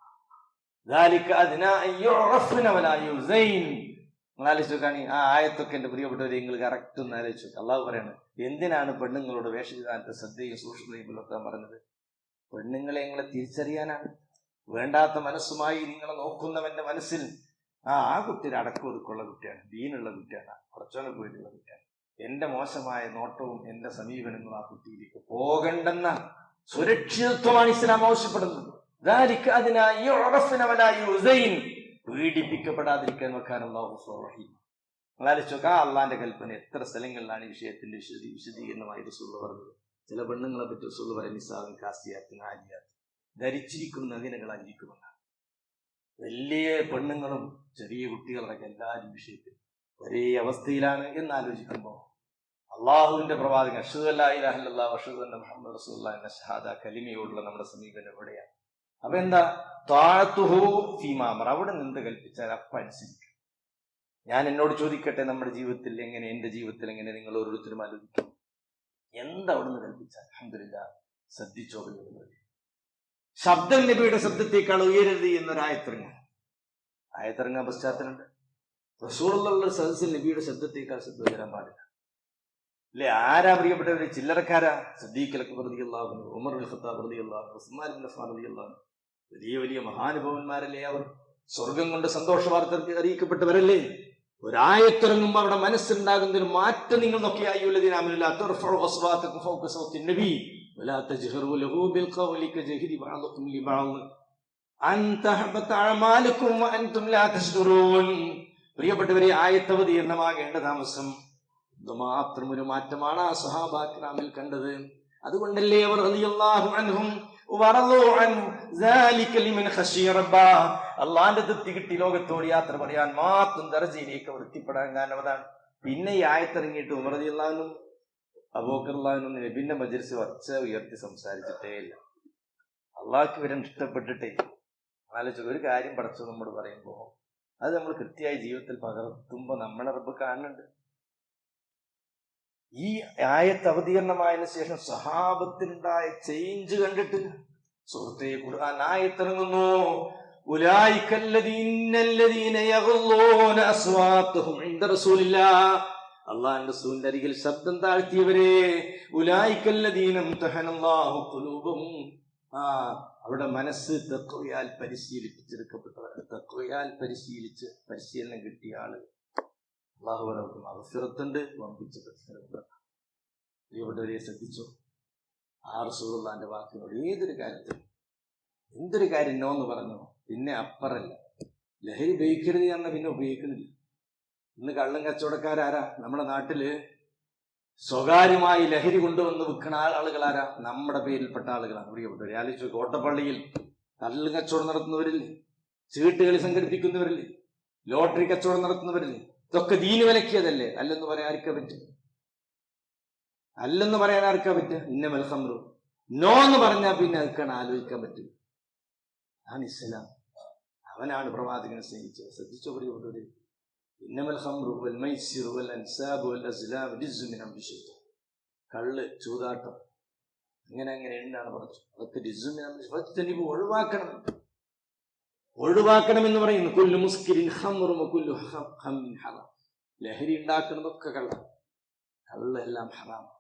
ആലോചിക്കാണി ആ ആയത്തൊക്കെ എന്റെ പ്രിയപ്പെട്ടവരെ നിങ്ങൾ കറക്റ്റ് ഒന്ന് ആലോചിച്ചു അള്ളാഹു പറയാണ് എന്തിനാണ് പെണ്ണുങ്ങളോട് വേഷവിധാനത്തെ ശ്രദ്ധയും സൂക്ഷ്മതയും പുലർത്താൻ പറഞ്ഞത്? പെണ്ണുങ്ങളെ നിങ്ങളെ തിരിച്ചറിയാനാണ്. വേണ്ടാത്ത മനസ്സുമായി നിങ്ങളെ നോക്കുന്നവന്റെ മനസ്സിൽ ആ ആ കുട്ടി അടക്കൊതുക്കുള്ള കുട്ടിയാണ് ദീനുള്ള കുട്ടിയാണ് കുറച്ചോളം പോയിട്ടുള്ള കുട്ടിയാണ്. എന്റെ മോശമായ നോട്ടവും എന്റെ സമീപനങ്ങളും ആ കുട്ടിയിലേക്ക് പോകണ്ടെന്ന സുരക്ഷിതത്വമാണ് ഇസ്ലാം ആവശ്യപ്പെടുന്നത് പീഡിപ്പിക്കപ്പെടാതിരിക്കാൻ വെക്കാനുള്ള ആലോചിച്ചോക്ക അള്ളാന്റെ കൽപ്പന എത്ര സ്ഥലങ്ങളിലാണ് ഈ വിഷയത്തിന്റെ വിശദീ വിശദീകരണമായി റസൂള്ള പറഞ്ഞത്. ചില പെണ്ണുങ്ങളെ പറ്റി റസൂൾ പറയുന്ന നിസാബും കാസിയാത്തും ആലിയാത്തും. ധരിച്ചിരിക്കുന്ന നവീനകളായിരിക്കുമെന്നാണ് വലിയ പെണ്ണുങ്ങളും ചെറിയ കുട്ടികളൊക്കെ എല്ലാവരും വിഷയത്തിൽ ഒരേ അവസ്ഥയിലാണ് എന്നാലോചിക്കുമ്പോൾ അള്ളാഹുവിന്റെ പ്രവാചകൻ അഷുദ് ഷഹാദ കലിമയോടുള്ള നമ്മുടെ സമീപനം എവിടെയാണ് അപ്പൊ എന്താ? താഴത്തുഹു ഫീമാമർ അവിടെ നിന്ന് കൽപ്പിച്ചാൽ അപ്പ അനുസരിക്കും. ഞാൻ എന്നോട് ചോദിക്കട്ടെ നമ്മുടെ ജീവിതത്തിൽ എങ്ങനെ എന്റെ ജീവിതത്തിൽ എങ്ങനെ നിങ്ങൾ ഓരോരുത്തരും ആലോചിക്കും? എന്താ അവിടെ നിന്ന് കൽപ്പിച്ചാൽ? അഹമ്മദില്ല ശ്രദ്ധിച്ചോ ശബ്ദം നബിയുടെ ശബ്ദത്തേക്കാൾ ഉയരരുത് എന്നൊരായത്തിറങ്ങ ആയത്തിറങ്ങാൻ പശ്ചാത്തലമുണ്ട്. റസൂറുള്ള സദസ്സിൽ നബിയുടെ ശബ്ദത്തേക്കാൾ ശബ്ദം ഉയരാൻ പാടില്ല. അല്ലെ? ആരാ പ്രിയപ്പെട്ടവര്? ചില്ലറക്കാരാ? സദ്ദീഖ് അലക്ബർ റതിയല്ലാഹു Umar al Khattab Usman Affan റതിയല്ലാഹു വലിയ വലിയ മഹാനുഭവന്മാരല്ലേ അവർ? സ്വർഗം കൊണ്ട് സന്തോഷ വാർത്ത അറിയിക്കപ്പെട്ടവരല്ലേ? ഒരായത്തിറങ്ങുമ്പോൾ അവരുടെ മനസ്സിലുണ്ടാകുന്ന ഒരു മാറ്റം നിങ്ങൾ നോക്കിയായില്ലതിനാമില്ല പ്രിയപ്പെട്ടവരെ ആയത്തവതീർണമാകേണ്ട താമസം എന്തുമാത്രം ഒരു മാറ്റമാണ് ആ സഹാബാക്രാമിൽ കണ്ടത്. അതുകൊണ്ടല്ലേ അവർ അള്ളാന്റെ തൃപ്തി കിട്ടി ലോകത്തോട് യാത്ര പറയാൻ മാത്രം ദർജയിലേക്ക് അവർ എത്തിപ്പെടാൻ കാരണതാണ് പിന്നെ ഈ ആയത്തിറങ്ങിയിട്ട് ഉമർദി അള്ളഹാനും അബോക്കർലാനും നബിന്റെ മജരിസ് വച്ച ഉയർത്തി സംസാരിച്ചിട്ടേ ഇല്ല. അള്ളാഹ്ക്ക് വരം ഇഷ്ടപ്പെട്ടിട്ടേ ആലോചിച്ച ഒരു കാര്യം പഠിച്ചു നമ്മോട് പറയുമ്പോ അത് നമ്മൾ കൃത്യമായി ജീവിതത്തിൽ പകർത്തുമ്പോ നമ്മളെ റബ്ബ് കാണുന്നുണ്ട്. ഈ ആയത്ത് അവതീർണമായതിനു ശേഷം സഹാബത്തിനുണ്ടായ ചേഞ്ച് കണ്ടിട്ട് സുഹൃത്തെ ഖുർആൻ ആയത്തിറങ്ങുന്നു അരികിൽ ശബ്ദം താഴ്ത്തിയവരെ ആ അവരുടെ മനസ്സ് തക്വയാൽ പരിശീലിപ്പിച്ചെടുക്കപ്പെട്ടവരാണ്. തക്വയാൽ പരിശീലിച്ച് പരിശീലനം കിട്ടിയ ആളുകൾ. അള്ളാഹു അവസരത്തിന്റെ വമ്പിച്ച പ്രതിഫലമുണ്ട് പ്രിയപ്പെട്ടവരെ ശ്രദ്ധിച്ചു? ആ റസൂലുള്ളാന്റെ വാക്കിനോട് ഏതൊരു കാര്യത്തിൽ എന്തൊരു കാര്യം എന്ന് പറഞ്ഞു? പിന്നെ അപ്പറല്ല. ലഹരി ഉപയോഗിക്കരുത് എന്ന പിന്നെ ഉപയോഗിക്കുന്നില്ല. ഇന്ന് കള്ളം കച്ചവടക്കാരാരാ? നമ്മുടെ നാട്ടിൽ സ്വകാര്യമായി ലഹരി കൊണ്ടുവന്ന് വിൽക്കുന്ന ആളുകളാരാ? നമ്മുടെ പേരിൽപ്പെട്ട ആളുകളാണ്. പ്രിയപ്പെട്ടവർ ആലോചിച്ചു കോട്ടപ്പള്ളിയിൽ കള്ളും കച്ചവടം നടത്തുന്നവരില്ലേ? ചീട്ടുകളി സംഘടിപ്പിക്കുന്നവരില്ലേ? ലോട്ടറി കച്ചവടം നടത്തുന്നവരില്ലേ? ഇതൊക്കെ ദീന് വിലക്കിയതല്ലേ? അല്ലെന്ന് പറയാൻ ആർക്കാ പറ്റും? അല്ലെന്ന് പറയാൻ ആർക്കാ പറ്റുക ഇന്ന മൽഹമ്രു നോ എന്ന് പറഞ്ഞാൽ പിന്നെ അതൊക്കെയാണ് ആലോചിക്കാൻ പറ്റും. ആണ് ഇസ്ലാം. അവനാണ് പ്രവാചകനെ സ്നേഹിച്ചത്. ശ്രദ്ധിച്ചോ പ്രിയപ്പെട്ടവരെ വൽ വൽ അസ്ലാം കള്ള് ചൂതാട്ടം. അങ്ങനെ അങ്ങനെ എന്താണ് പറഞ്ഞു അതൊക്കെ ഒഴിവാക്കണം. ഒഴിവാക്കണം എന്ന് പറയുന്നു. കൊല്ലു മുസ്കിരിൻ ഹംറും കൊല്ലു ഹമ്മിൻ ഹറാം. ലഹരി ഉണ്ടാക്കുന്നതൊക്കെ കള്ള. കള്ളെല്ലാം ഹറാം.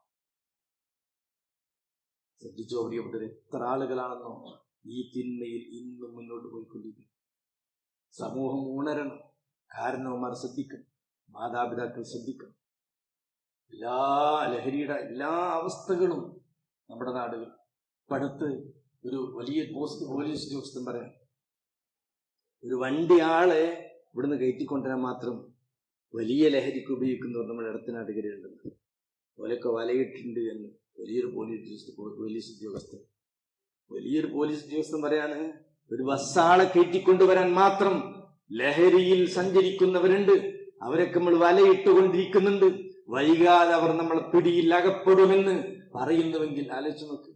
ശ്രദ്ധിച്ചോ പ്രിയപ്പെട്ടവർ എത്ര ആളുകളാണെന്നോ. ഈ തിന്മയിൽ ഇന്നും മുന്നോട്ട് പോയിക്കൊണ്ടിരിക്കുന്നു. സമൂഹം ഉണരണം. കാരണവന്മാർ ശ്രദ്ധിക്കണം. മാതാപിതാക്കൾ ശ്രദ്ധിക്കണം. എല്ലാ ലഹരിയുടെ എല്ലാ അവസ്ഥകളും നമ്മുടെ നാടുകൾ പടുത്ത് ഒരു വലിയ പോസ്റ്റ് പോലീസ് ഉദ്യോഗസ്ഥൻ പറയാം. ഒരു വണ്ടി ആളെ ഇവിടുന്ന് കയറ്റിക്കൊണ്ടുവരാൻ മാത്രം വലിയ ലഹരിക്ക് ഉപയോഗിക്കുന്നവർ നമ്മുടെ ഇടത്തനാട്ടുകരുണ്ട് ഓലൊക്കെ വലയിട്ടുണ്ട് എന്ന്. വലിയൊരു പോലീസ് പോലീസ് ഉദ്യോഗസ്ഥൻ. വലിയൊരു പോലീസ് ഉദ്യോഗസ്ഥൻ പറയാണ് ഒരു ബസ്സാളെ കയറ്റിക്കൊണ്ടുവരാൻ മാത്രം ലഹരിയിൽ സഞ്ചരിക്കുന്നവരുണ്ട്. അവരൊക്കെ നമ്മൾ വലയിട്ടുകൊണ്ടിരിക്കുന്നുണ്ട്. വൈകാതെ അവർ നമ്മളെ പിടിയിൽ അകപ്പെടുമെന്ന് പറയുന്നുവെങ്കിൽ ആലോചിച്ച് നോക്ക്.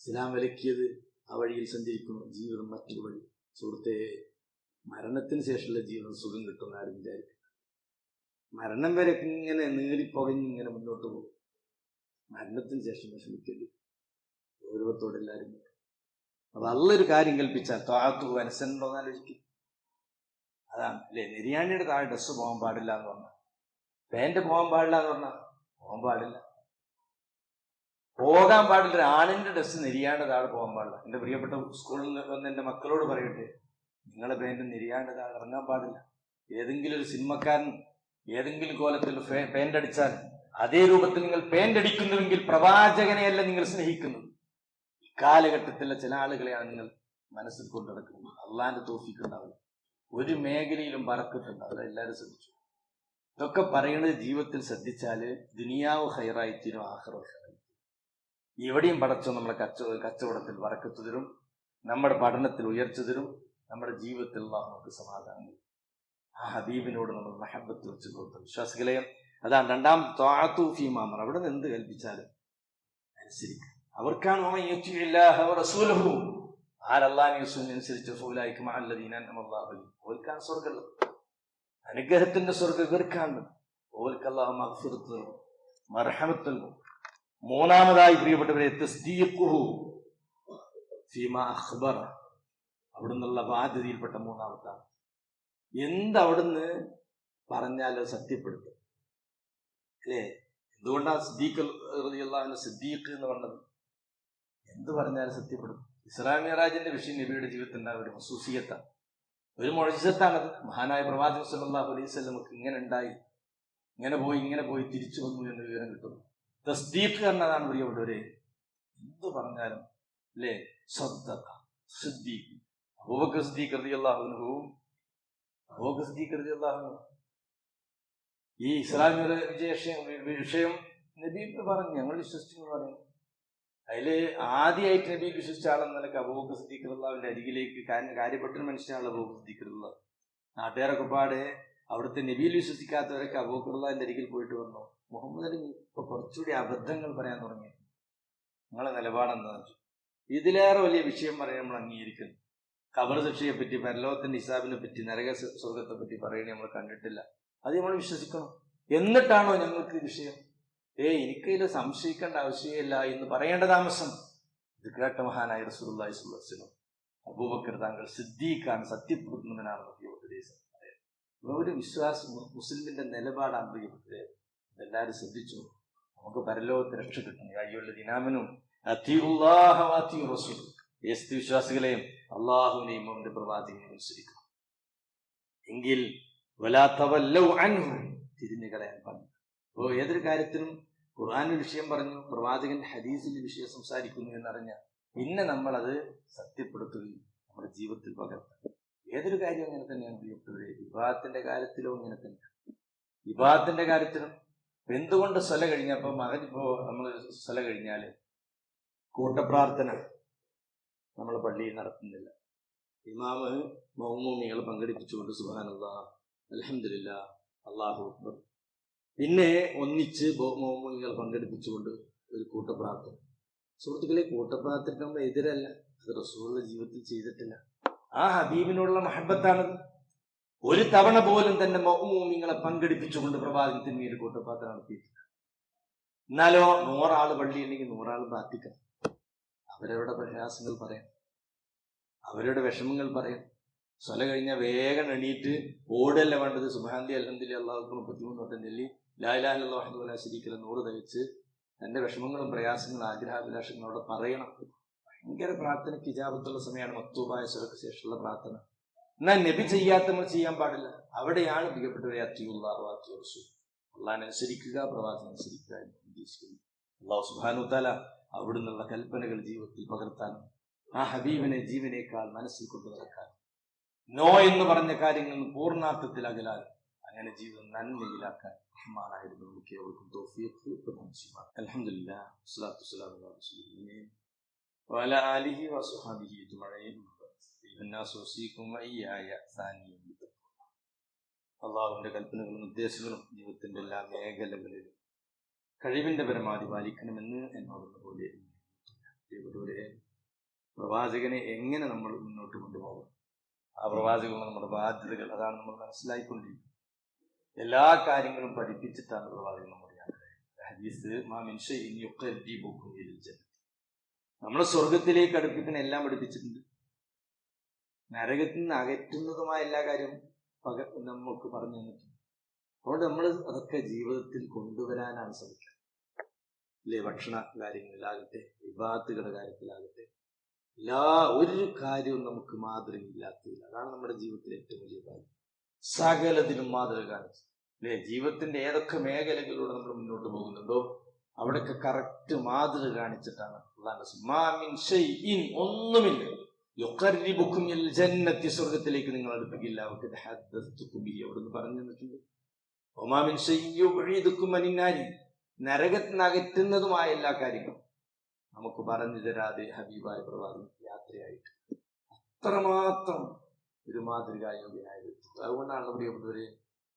ഇസ്ലാം വിലക്കിയത് ആ വഴിയിൽ സഞ്ചരിക്കുന്നു ജീവിതം മറ്റൊരു വഴി. സുഹൃത്തെ മരണത്തിന് ശേഷമുള്ള ജീവൻ സുഖം കിട്ടുന്ന ആരും വിചാരിക്കും മരണം വരെ ഇങ്ങനെ നീറിപ്പകഞ്ഞ് ഇങ്ങനെ മുന്നോട്ട് പോകും. മരണത്തിന് ശേഷം വിഷമിക്കരുത് ഗൗരവത്തോടെ എല്ലാവരും അത് നല്ലൊരു കാര്യം കൽപ്പിച്ചാൽ താഴത്ത് എന്ന് ആലോചിക്കും. അതാണ്. അല്ലേ? നിര്യാണിയുടെ താഴെ ഡ്രസ്സ് പോകാൻ പാടില്ല എന്ന് പറഞ്ഞാൽ. പാന്റ് പോകാൻ പാടില്ല എന്ന് പറഞ്ഞാൽ പോകാൻ പാടില്ല. പോകാൻ പാടില്ല. ഒരു ആണിന്റെ ഡ്രസ്സ് നിര്യാണ്ട് താഴെ പോകാൻ പാടില്ല. എന്റെ പ്രിയപ്പെട്ട സ്കൂളിൽ വന്ന് എന്റെ മക്കളോട് പറയട്ടെ നിങ്ങളെ പേന്റ് നിര്യാണ്ട് താഴെ ഇറങ്ങാൻ പാടില്ല. ഏതെങ്കിലും ഒരു സിനിമക്കാരൻ ഏതെങ്കിലും കോലത്തിൽ പേന്റ് അടിച്ചാൽ അതേ രൂപത്തിൽ നിങ്ങൾ പേന്റ് അടിക്കുന്നുവെങ്കിൽ പ്രവാചകനെയല്ല നിങ്ങൾ സ്നേഹിക്കുന്നത്. കാലഘട്ടത്തിലെ ചില ആളുകളെയാണ് നിങ്ങൾ മനസ്സിൽ കൊണ്ടു നടക്കുന്നത്. അള്ളാന്റെ തോഫിക്കുണ്ടാവില്ല ഒരു മേഖലയിലും പറക്കത്തുണ്ടാവില്ല എല്ലാവരും ശ്രദ്ധിച്ചു. ഇതൊക്കെ പറയുന്നത് ജീവിതത്തിൽ ശ്രദ്ധിച്ചാൽ ദുനിയാവ് ഹൈറായിത്തീരും ആഹ്റോ എവിടെയും പടച്ചോ നമ്മളെ കച്ച കച്ചവടത്തിൽ വറക്കത്തു തരും നമ്മുടെ പഠനത്തിൽ ഉയർച്ച തരും. നമ്മുടെ ജീവിതത്തിൽ അള്ളാഹു നമുക്ക് സമാധാനം ആ ഹബീബിനോട് നമ്മൾ മഹബത്ത് വെച്ച് കൊടുത്തു വിശ്വാസികളെ അതാണ് രണ്ടാം മാമർ അവിടെ നിന്ന് എന്ത് കൽപ്പിച്ചാലും അനുസരിക്കുക അവർക്കാണ് അനുഗ്രഹത്തിന്റെ സ്വർഗം ഇവർക്കാണ്. മർഹമത്ത് നൽകും. മൂന്നാമതായി പ്രിയപ്പെട്ടവരെ അഖ്ബർ. അവിടുന്നുള്ള ബാധ്യതയിൽപ്പെട്ട മൂന്നാമത്താണ് എന്ത് അവിടുന്ന് പറഞ്ഞാൽ അത് സത്യപ്പെടുത്തും. അല്ലേ? എന്തുകൊണ്ടാണ് സിദ്ദീഖ് അള്ളാഹുവിന്റെ സിദ്ദീഖ് എന്ന് പറഞ്ഞത്? എന്ത് പറഞ്ഞാലും സത്യപ്പെടും. ഇസ്ലാമിയ മിറാജിന്റെ വിഷയം നബിയുടെ ജീവിതത്തിൽ ഉണ്ടായ ഒരു മസൂസിയത്താണ് ഒരു മൊഴിസത്താണത് മഹാനായ പ്രവാചകൻ സല്ലല്ലാഹു അലൈഹി വസല്ലമക്ക് ഇങ്ങനെ ഉണ്ടായി ഇങ്ങനെ പോയി ഇങ്ങനെ പോയി തിരിച്ചു വന്നു എന്ന വിവരം കിട്ടുന്നു. തസ്ദീഖ് എന്നതാണ് പ്രിയപ്പെട്ടവരെ എന്ത് പറഞ്ഞാലും അല്ലേ? സദ്ദഖ സിദ്ദീഖ്. അബൂബക്കർ സിദ്ദീഖ് അബൂബക്കർ സിദ്ദീഖ് ഈ ഇസ്ലാമിയുടെ വിജയ വിഷയം നബി പറഞ്ഞു ഞങ്ങൾ വിശ്വസിച്ചു പറഞ്ഞു. അതിൽ ആദ്യമായിട്ട് നബി വിശ്വസിച്ച ആളെന്ന നിലയ്ക്ക് അബൂബക്കർ സിദ്ദീഖുള്ളാവിന്റെ അരികിലേക്ക് കാര്യം കാര്യപ്പെട്ടൊരു മനുഷ്യനാണ് അബൂബക്കർ സിദ്ദീഖ് നാട്ടുകാരൊക്കെ പാടെ അവിടുത്തെ നബിയിൽ വിശ്വസിക്കാത്തവരൊക്കെ അബൂബക്കറുള്ളാന്റെ അരികിൽ പോയിട്ട് വന്നു. മുഹമ്മദ് അലി ഇപ്പൊ കുറച്ചുകൂടി അബദ്ധങ്ങൾ പറയാൻ തുടങ്ങി. നിങ്ങളെ നിലപാടെന്താ ഇതിലേറെ വലിയ വിഷയം പറയാൻ നമ്മൾ അംഗീകരിക്കുന്നു. കബർ ശിക്ഷയെ പറ്റി പരലോകത്തിന്റെ ഹിസാബിനെ പറ്റി നരക സ്വ- സ്വർഗത്തെ പറ്റി പറയുന്നത് നമ്മൾ കണ്ടിട്ടില്ല. അത് നമ്മൾ വിശ്വസിക്കണം. എന്നിട്ടാണോ ഞങ്ങൾക്ക് വിഷയം? ഏ എനിക്കതിൽ സംശയിക്കേണ്ട ആവശ്യമില്ല എന്ന് പറയേണ്ട താമസം. ഇത് കേട്ട മഹാനായ സ്വല്ലല്ലാഹു അലൈഹി അബൂബക്കർ താങ്കൾ സിദ്ദീഖാണ് സത്യപ്പെടുത്തുന്നവനാണ് പ്രിയപ്പെട്ടത് ഒരു വിശ്വാസം മുസ്ലിമിന്റെ നിലപാടാണ് പ്രിയപ്പെട്ടത് ഇതെല്ലാവരും ശ്രദ്ധിച്ചു. നമുക്ക് പരലോകത്ത് രക്ഷ കിട്ടണം. അയ്യുള്ള ദിനാമനും യേസ്തു വിശ്വാസികളെയും അള്ളാഹുവിനെയും അവന്റെ പ്രവാചകനെയും അനുസരിക്കണം. എങ്കിൽ തിരിഞ്ഞു കളയാൻ പറഞ്ഞു അപ്പോൾ ഏതൊരു കാര്യത്തിനും ഖുർആാനിൽ വിഷയം പറഞ്ഞു പ്രവാചകന്റെ ഹദീസിന്റെ വിഷയം സംസാരിക്കുന്നു എന്നറിഞ്ഞ പിന്നെ നമ്മൾ അത് സത്യപ്പെടുത്തുകയും നമ്മുടെ ജീവിതത്തിൽ പകർത്തുക ഏതൊരു കാര്യം അങ്ങനെ തന്നെയാണ് പ്രിയപ്പെട്ടവരെ. വിവാഹത്തിന്റെ കാര്യത്തിലും ഇങ്ങനെ തന്നെയാണ്. വിവാഹത്തിന്റെ കാര്യത്തിലും എന്തുകൊണ്ട് സ്ഥല കഴിഞ്ഞപ്പോ മകൻ ഇപ്പോ നമ്മൾ സ്ഥല കഴിഞ്ഞാൽ കൂട്ടപ്രാർത്ഥന നമ്മൾ പള്ളിയിൽ നടത്തുന്നില്ല. ഇമാമ് മൗമൂമികൾ പങ്കെടുപ്പിച്ചുകൊണ്ട് സുബാനുള്ള അലഹമില്ല അള്ളാഹു അക്ബർ. പിന്നെ ഒന്നിച്ച് മൗമൂമികൾ പങ്കെടുപ്പിച്ചുകൊണ്ട് ഒരു കൂട്ടപ്രാർത്ഥന. സുഹൃത്തുക്കളെ കൂട്ടപ്രാർത്ഥനയ്ക്ക് എതിരല്ല. അത് റസൂറിന്റെ ജീവിതത്തിൽ ചെയ്തിട്ടില്ല. ആ ഹബീബിനോടുള്ള മഹബത്താണത്. ഒരു തവണ പോലും തന്നെ മൗമൂമിങ്ങളെ പങ്കെടുപ്പിച്ചുകൊണ്ട് പ്രവാചകത്തിന് മേൽ കൂട്ടപ്രാർത്ഥന നടത്തിയിട്ടില്ല എന്നാലോ നൂറാൾ പള്ളി അല്ലെങ്കിൽ നൂറാൾ പ്രാർത്ഥിക്കണം അവരവരുടെ പ്രയാസങ്ങൾ പറയാം. അവരുടെ വിഷമങ്ങൾ പറയാം. സ്വല കഴിഞ്ഞാൽ വേഗം എണീറ്റ് ഓടല്ല വേണ്ടത്? സുബാന്തി അലഹദില്ല അള്ളാഹുക്കും മുപ്പത്തിമൂന്ന് ചൊല്ലി ലാലാഹുല ശരിക്കല നൂറ് തയ്ച്ച് തന്റെ വിഷമങ്ങളും പ്രയാസങ്ങളും ആഗ്രഹാഭിലാഷങ്ങളും അവിടെ പറയണം. ഭയങ്കര പ്രാർത്ഥനയ്ക്ക് ഇജാബത്തുള്ള സമയമാണ് മക്തൂബായ സ്വലക്ക് ശേഷമുള്ള പ്രാർത്ഥന. എന്നാൽ നബി ചെയ്യാത്ത നമ്മൾ ചെയ്യാൻ പാടില്ല. അവിടെയാണ് പ്രിയപ്പെട്ടവരെ അത്തിയുള്ളു അള്ളഹാനുസരിക്കുക പ്രവാചകൻ അനുസരിക്കുക എന്ന് ഉദ്ദേശിക്കുന്നു. അള്ളാഹു സുബാനുത്താല അവിടുന്നുള്ള കൽപ്പനകൾ ജീവിതത്തിൽ പകർത്താൻ ആ ഹബീബിനെ ജീവനേക്കാൾ മനസ്സിൽ കൊണ്ടുനടക്കാൻ നോ എന്ന് പറഞ്ഞ കാര്യങ്ങൾ പൂർണാർത്ഥത്തിൽ അകലാൻ അങ്ങനെ ജീവിതം നന്മയിലാക്കാൻ റഹ്മാനായിരുന്നു നമുക്ക് അവർക്കും തോഫിയത്ത് അലഹമില്ല വസ്സലാത്തു വസ്സലാം വഅല പിന്നെ അള്ളാഹുവിന്റെ കൽപ്പനകളും നിർദ്ദേശങ്ങളും ജീവിതത്തിന്റെ എല്ലാ മേഖലകളിലും കഴിവിന്റെ പരമാവധി പാലിക്കണമെന്ന് എന്നോടുള്ള പോലെ പ്രവാചകനെ എങ്ങനെ നമ്മൾ മുന്നോട്ട് കൊണ്ടുപോകും ആ പ്രവാചകങ്ങൾ നമ്മുടെ ബാധ്യതകൾ അതാണ് നമ്മൾ മനസ്സിലായിക്കൊണ്ടിരിക്കുന്നത്. എല്ലാ കാര്യങ്ങളും പഠിപ്പിച്ചിട്ടാണ് പ്രവാചകൻ നമ്മുടെ ഹദീസ് മാമിൻഷ നമ്മളെ സ്വർഗത്തിലേക്ക് അടുപ്പിക്കുന്ന എല്ലാം പഠിപ്പിച്ചിട്ടുണ്ട്. നരകത്തിൽ നിന്ന് അകറ്റുന്നതുമായ എല്ലാ കാര്യവും പക നമുക്ക് പറഞ്ഞു തന്നിട്ടുണ്ട്. അതുകൊണ്ട് നമ്മൾ അതൊക്കെ ജീവിതത്തിൽ കൊണ്ടുവരാനാണ് ശ്രമിക്കുക. അല്ലെ? ഭക്ഷണ കാര്യങ്ങളിലാകട്ടെ വിവാഹത്തുകളുടെ കാര്യത്തിലാകട്ടെ എല്ലാ ഒരു കാര്യവും നമുക്ക് മാതൃകയില്ലാത്തതില്ല അതാണ് നമ്മുടെ ജീവിതത്തിലെ ഏറ്റവും വലിയ കാര്യം സകലത്തിനും മാതൃക കാണിച്ചു അല്ലേ? ജീവിതത്തിന്റെ ഏതൊക്കെ മേഖലകളിലൂടെ നമ്മൾ മുന്നോട്ട് പോകുന്നുണ്ടോ അവിടെയൊക്കെ കറക്റ്റ് മാതൃക കാണിച്ചിട്ടാണ് ഒന്നുമില്ല. സ്വർഗത്തിലേക്ക് നിങ്ങൾ അടുപ്പിക്കില്ല അവർക്ക് അവിടുന്ന് പറഞ്ഞു തന്നിട്ടുണ്ട്. ഒമാമിൻ മനിന്നാരി നരകത്തിന് അകറ്റുന്നതുമായ എല്ലാ കാര്യങ്ങളും നമുക്ക് പറഞ്ഞു തരാതെ ഹബീബായ പ്രവാദം യാത്രയായിട്ട്. അത്രമാത്രം ഒരു മാതൃകായോഗ്യനായ വ്യക്തിത്വം അതുകൊണ്ടാണ് പ്രിയപ്പെട്ടവരെ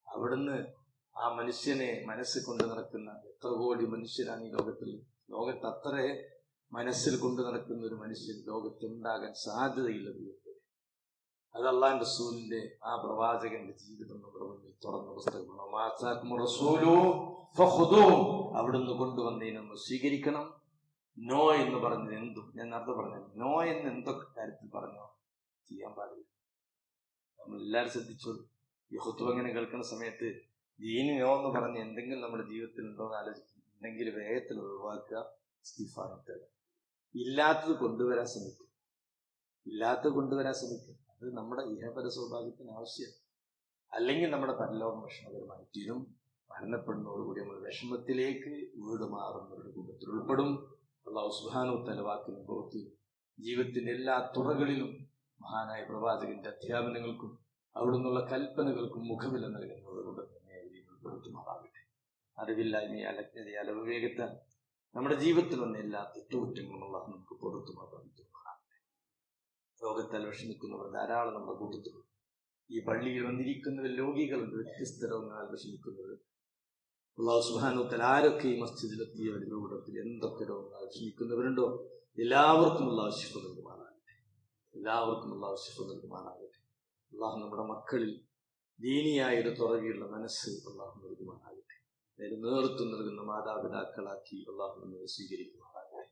അവിടുന്ന് ആ മനുഷ്യനെ മനസ്സിൽ കൊണ്ട് നടക്കുന്ന എത്ര കോടി മനുഷ്യരാണ് ഈ ലോകത്തിൽ. ലോകത്ത് അത്ര മനസ്സിൽ കൊണ്ടു നടക്കുന്ന ഒരു മനുഷ്യൻ ലോകത്തുണ്ടാകാൻ സാധ്യതയില്ല പ്രിയപ്പെട്ടവരെ അത് അള്ളാൻ റസൂലിന്റെ ആ പ്രവാചകന്റെ ജീവിതം നമ്മുടെ മുന്നിൽ തുറന്ന പുസ്തകമാണ്. അവിടുന്ന് കൊണ്ടുവന്നതിനൊന്ന് സ്വീകരിക്കണം. നോ എന്ന് പറഞ്ഞത് എന്തും. ഞാൻ നേരത്തെ പറഞ്ഞു നോ എന്ന് എന്തൊക്കെ കാര്യത്തിൽ പറഞ്ഞോ? ചെയ്യാൻ പാടില്ല. നമ്മൾ എല്ലാവരും ശ്രദ്ധിച്ചോളൂ ഈ ഹുത്തുവ ഇങ്ങനെ കേൾക്കുന്ന സമയത്ത് ദീനി നോ എന്ന് പറഞ്ഞ് എന്തെങ്കിലും നമ്മുടെ ജീവിതത്തിൽ ഉണ്ടോ എന്ന് ആലോചിക്കും ഉണ്ടെങ്കിൽ വേഗത്തിൽ ഒഴിവാക്കുക സ്റ്റിഫാനത്ത് ഇല്ലാത്തത് കൊണ്ടുവരാൻ ശ്രമിക്കുക. ഇല്ലാത്തത് കൊണ്ടുവരാൻ ശ്രമിക്കുക. അത് നമ്മുടെ ഇഹപര സൗഭാഗ്യത്തിന് ആവശ്യം. അല്ലെങ്കിൽ നമ്മുടെ പരലോകം വിഷമകരമായി തീരും. മരണപ്പെടുന്നതോടുകൂടി നമ്മൾ വിഷമത്തിലേക്ക് വീട് മാറുന്നവരുടെ കൂട്ടത്തിൽ ഉൾപ്പെടും. അള്ളാഹു സുഹാനു തലവാക്കിനും പ്രവൃത്തി ജീവിതത്തിന്റെ എല്ലാ തുറകളിലും മഹാനായ പ്രവാചകന്റെ അധ്യാപനങ്ങൾക്കും അവിടുന്നുള്ള കൽപ്പനകൾക്കും മുഖവില നൽകുന്നവരുടെ കൂടെ തന്നെ ഉൾപ്പെടുത്തുമാറാകട്ടെ അറിവില്ലായ്മയെ അലജ്ഞതയെ അലവിവേകത്താൽ നമ്മുടെ ജീവിതത്തിൽ വന്ന എല്ലാ തെറ്റുകുറ്റങ്ങളും അള്ളാഹു നമുക്ക് പുറത്തുമാറാകട്ടെ ലോകത്താൽ വിഷമിക്കുന്നവർ ധാരാളം നമ്മുടെ കൂട്ടത്തിലുണ്ട് ഈ പള്ളിയിൽ വന്നിരിക്കുന്നവർ രോഗികളുണ്ട് വ്യത്യസ്ത രോഗങ്ങളാൽ വിഷമിക്കുന്നത് അള്ളാഹു സുബാനുത്തൽ ആരൊക്കെ ഈ മസ്ജിദിലെത്തിയവരുടെ കൂട്ടത്തിൽ എന്തൊക്കെ രോഗങ്ങൾ വിഷമിക്കുന്നവരുണ്ടോ എല്ലാവർക്കും ഉള്ള ആവശ്യപ്പ് നൽകുമാറാകട്ടെ. എല്ലാവർക്കും നൽകുമാറാകട്ടെ. അള്ളാഹു നമ്മുടെ മക്കളിൽ ദീനിയായ ഒരു തുറവിയുള്ള മനസ്സ് അള്ളാഹു നൽകുമാറാകട്ടെ. നേതൃത്വം നൽകുന്ന മാതാപിതാക്കളാക്കി അള്ളാഹു നമ്മൾ സ്വീകരിക്കുമാറാകട്ടെ.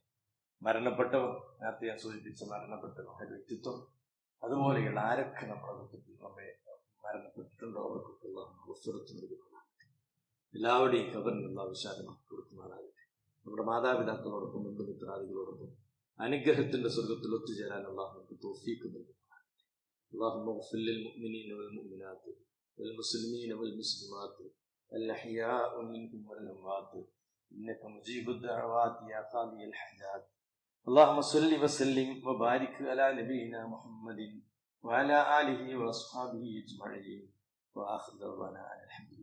മരണപ്പെട്ടവർ നേരത്തെ ഞാൻ സൂചിപ്പിച്ച മരണപ്പെട്ട വ്യക്തിത്വം അതുപോലെയുള്ള ആരൊക്കെ നമ്മുടെ കൂട്ടത്തിൽ നമ്മെ മരണപ്പെട്ടിട്ടുണ്ടോ അവർക്കൊക്കെയുള്ള അവസരത്ത് നൽകുന്നതാകട്ടെ എല്ലാവരുടെയും കബറിനുള്ള വിശാലമാക്കി കൊടുക്കുന്നതാകട്ടെ നമ്മുടെ മാതാപിതാക്കളോടൊപ്പം ബന്ധുമിത്രാദികളോടൊപ്പം അനുഗ്രഹത്തിന്റെ സ്വർഗത്തിൽ ഒത്തുചേരാനുള്ള നമുക്ക് തോഫീക്ക് നൽകുന്നതാകട്ടെ അള്ളാഹു മുഅ്മിനീന വൽ മുഅ്മിനാത്ത് വൽ മുസ്ലിമീന വൽ മുസ്ലിമാത്ത് الأحياء منهم والأموات. إنك مجيب الدعوات يا قاضي الحاجات اللهم صل وسلم وبارك على نبينا محمد وعلى آله وأصحابه أجمعين. وآخر دعوانا الحمد